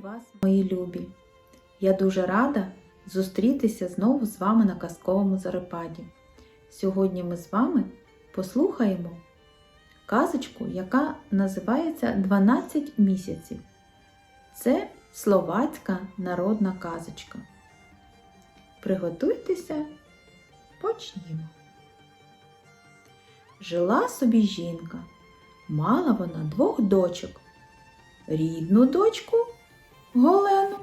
вас, мої любі! Я дуже рада зустрітися знову з вами на казковому зарепаді. Сьогодні ми з вами послухаємо казочку, яка називається 12 місяців. Це словацька народна казочка. Приготуйтеся, почнімо. Жила собі жінка. Мала вона двох дочок. Рідну дочку Голену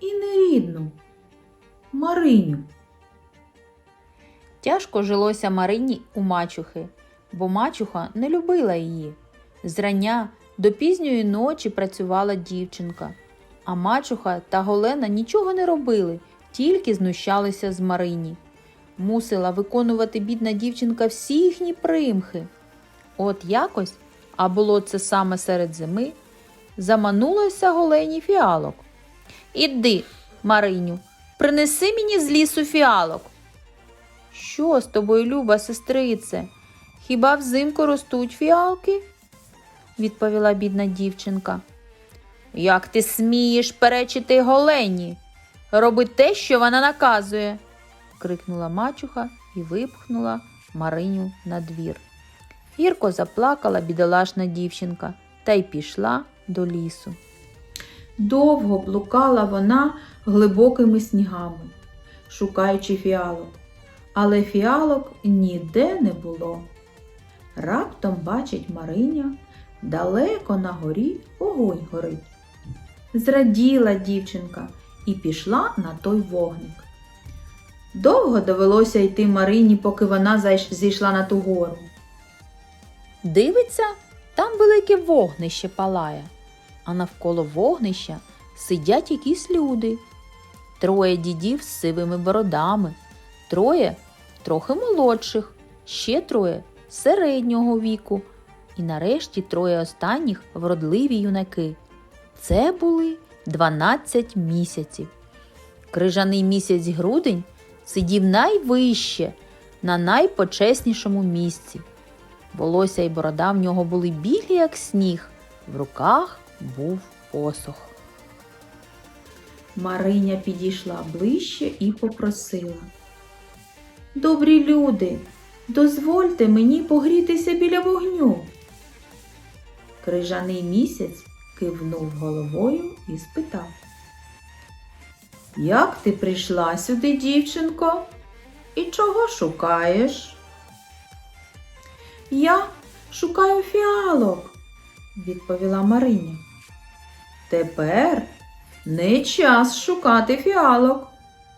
і нерідну Мариню. Тяжко жилося Марині у мачухи, бо мачуха не любила її. Зрання до пізньої ночі працювала дівчинка, а мачуха та Голена нічого не робили, тільки знущалися з Марині. Мусила виконувати бідна дівчинка всі їхні примхи. От якось, а було це саме серед зими, заманулося голені фіалок. Іди, Мариню, принеси мені з лісу фіалок. Що з тобою, люба сестрице? Хіба взимку ростуть фіалки? відповіла бідна дівчинка. Як ти смієш перечити голені? Роби те, що вона наказує, крикнула мачуха і випхнула Мариню на двір. Гірко заплакала бідолашна дівчинка та й пішла до лісу. Довго блукала вона глибокими снігами, шукаючи фіалок, але фіалок ніде не було. Раптом бачить Мариня, далеко на горі огонь горить. Зраділа дівчинка і пішла на той вогник. Довго довелося йти Марині, поки вона зійшла на ту гору. Дивиться, там велике вогнище палає, а навколо вогнища сидять якісь люди. Троє дідів з сивими бородами, троє трохи молодших, ще троє середнього віку, і нарешті троє останніх вродливі юнаки. Це були 12 місяців. Крижаний місяць грудень сидів найвище, на найпочеснішому місці. Волосся й борода в нього були білі, як сніг, в руках був посох. Мариня підійшла ближче і попросила. Добрі люди, дозвольте мені погрітися біля вогню. Крижаний місяць кивнув головою і спитав. Як ти прийшла сюди, дівчинко? І чого шукаєш? Я шукаю фіалок, відповіла Мариня. Тепер не час шукати фіалок.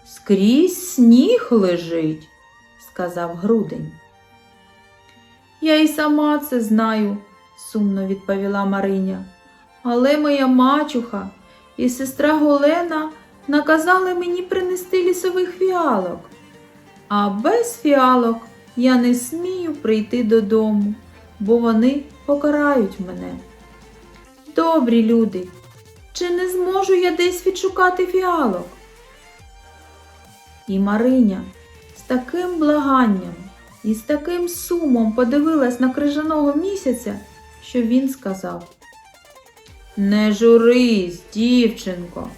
Скрізь сніг лежить, сказав грудень. Я й сама це знаю, сумно відповіла Мариня. Але моя мачуха і сестра Голена наказали мені принести лісових фіалок. А без фіалок я не смію прийти додому, бо вони покарають мене. Добрі люди, чи не зможу я десь відшукати фіалок? І Мариня з таким благанням і з таким сумом подивилась на крижаного місяця, що він сказав: Не журись, дівчинко,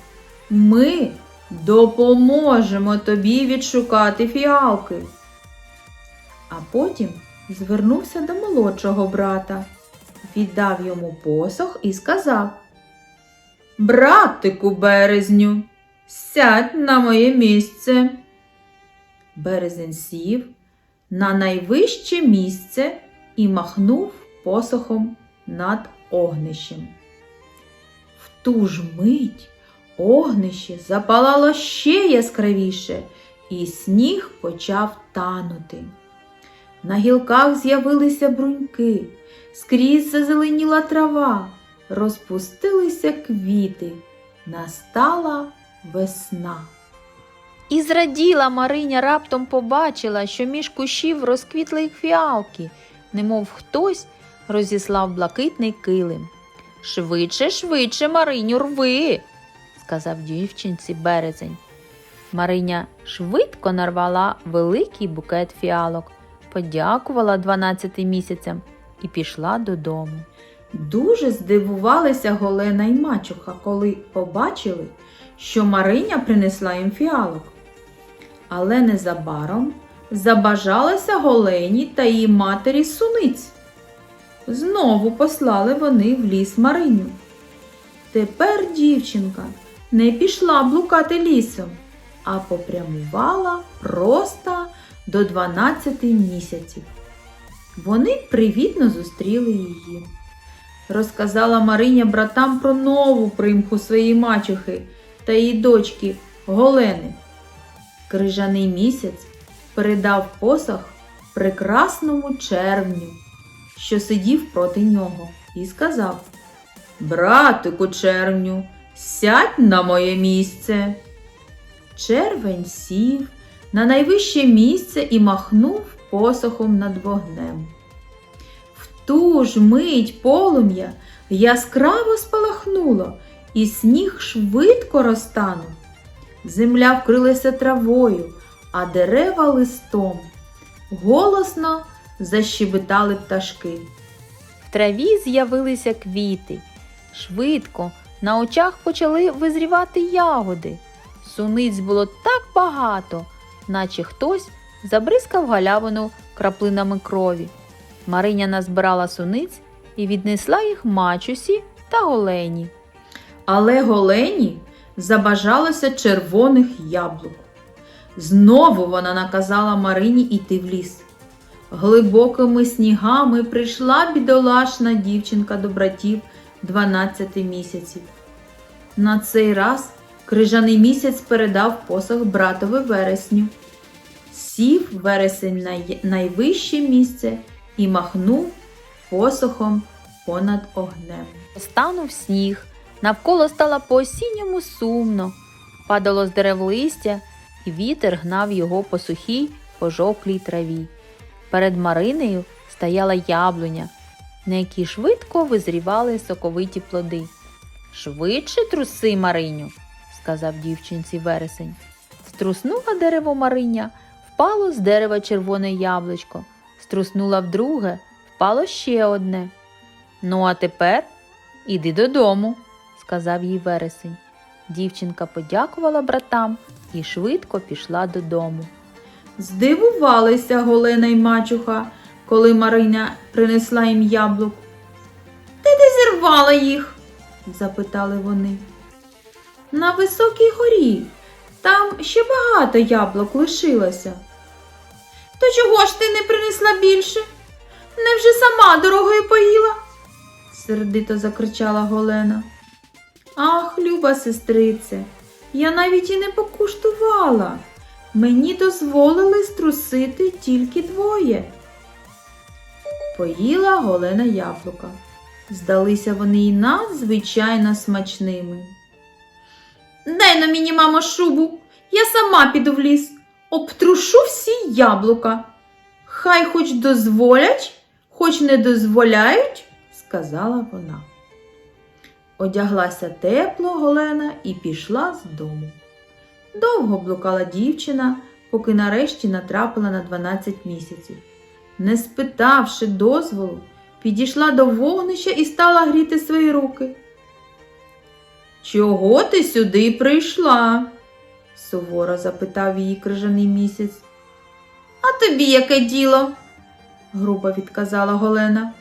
ми допоможемо тобі відшукати фіалки. А потім звернувся до молодшого брата, віддав йому посох і сказав Братику березню, сядь на моє місце. Березень сів на найвище місце і махнув посохом над огнищем. В ту ж мить огнище запалало ще яскравіше, і сніг почав танути. На гілках з'явилися бруньки, скрізь зазеленіла трава, розпустилися квіти, настала весна. І зраділа Мариня раптом побачила, що між кущів розквітли фіалки, немов хтось розіслав блакитний килим. Швидше, швидше, Мариню, рви, сказав дівчинці березень. Мариня швидко нарвала великий букет фіалок, подякувала дванадцяти місяцям і пішла додому. Дуже здивувалися Голена і мачуха, коли побачили, що Мариня принесла їм фіалок. Але незабаром забажалося Голені та її матері суниць. Знову послали вони в ліс Мариню. Тепер дівчинка не пішла блукати лісом, а попрямувала просто до 12 місяців. Вони привітно зустріли її. Розказала Мариня братам про нову примху своєї мачухи та її дочки Голени. Крижаний місяць передав посох прекрасному червню, що сидів проти нього, і сказав Братику червню, сядь на моє місце. Червень сів на найвище місце і махнув посохом над вогнем. Ту ж мить полум'я яскраво спалахнуло, і сніг швидко розтанув. Земля вкрилася травою, а дерева листом. Голосно защебетали пташки. В траві з'явилися квіти. Швидко на очах почали визрівати ягоди. Суниць було так багато, наче хтось забризкав галявину краплинами крові. Мариня назбирала суниць і віднесла їх мачусі та голені. Але Голені забажалося червоних яблук. Знову вона наказала Марині йти в ліс. Глибокими снігами прийшла бідолашна дівчинка до братів 12 місяців. На цей раз крижаний місяць передав посох братові вересню. Сів вересень на найвище місце і махнув посохом понад огнем. Станув сніг, навколо стало по-осінньому сумно. Падало з дерев листя, і вітер гнав його по сухій, пожовклій траві. Перед Маринею стояла яблуня, на якій швидко визрівали соковиті плоди. Швидше труси, Мариню, сказав дівчинці вересень. Струснула дерево Мариня, впало з дерева червоне яблучко. Струснула вдруге, впало ще одне. Ну, а тепер іди додому, сказав їй вересень. Дівчинка подякувала братам і швидко пішла додому. Здивувалися Голена й мачуха, коли Марина принесла їм яблук. Ти де зірвала їх? запитали вони. На високій горі. Там ще багато яблук лишилося. То чого ж ти не принесла більше? Невже сама дорогою поїла? сердито закричала Голена. Ах, люба сестрице, я навіть і не покуштувала. Мені дозволили струсити тільки двоє. Поїла голена яблука. Здалися вони й надзвичайно смачними. Дай на мені, мамо, шубу, я сама піду в ліс, обтрушу всі яблука. Хай хоч дозволять, хоч не дозволяють, сказала вона. Одяглася тепло Голена і пішла з дому. Довго блукала дівчина, поки нарешті натрапила на 12 місяців. Не спитавши дозволу, підійшла до вогнища і стала гріти свої руки. Чого ти сюди прийшла? Суворо запитав її крижаний місяць. А тобі яке діло? грубо відказала Голена.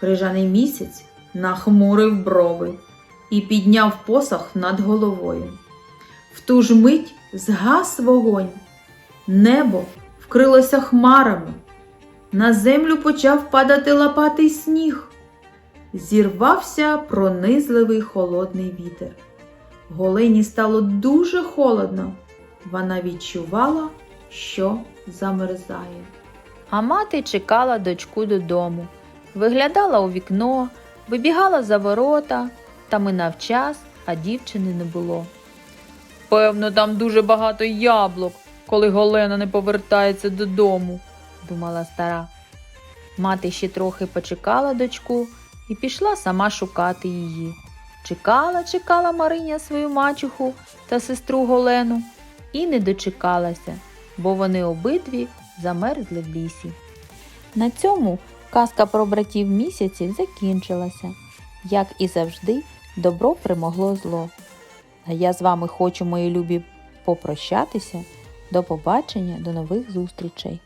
Крижаний місяць нахмурив брови і підняв посох над головою. В ту ж мить згас вогонь. Небо вкрилося хмарами. На землю почав падати лопатий сніг. Зірвався пронизливий холодний вітер. Голені стало дуже холодно. Вона відчувала, що замерзає. А мати чекала дочку додому, виглядала у вікно, вибігала за ворота, та минав час, а дівчини не було. Певно, там дуже багато яблук, коли Голена не повертається додому, думала стара. Мати ще трохи почекала дочку і пішла сама шукати її. Чекала, чекала Мариня свою мачуху та сестру Голену і не дочекалася, бо вони обидві замерзли в лісі. На цьому Казка про братів місяців закінчилася. Як і завжди, добро примогло зло. А я з вами хочу, мої любі, попрощатися. До побачення, до нових зустрічей!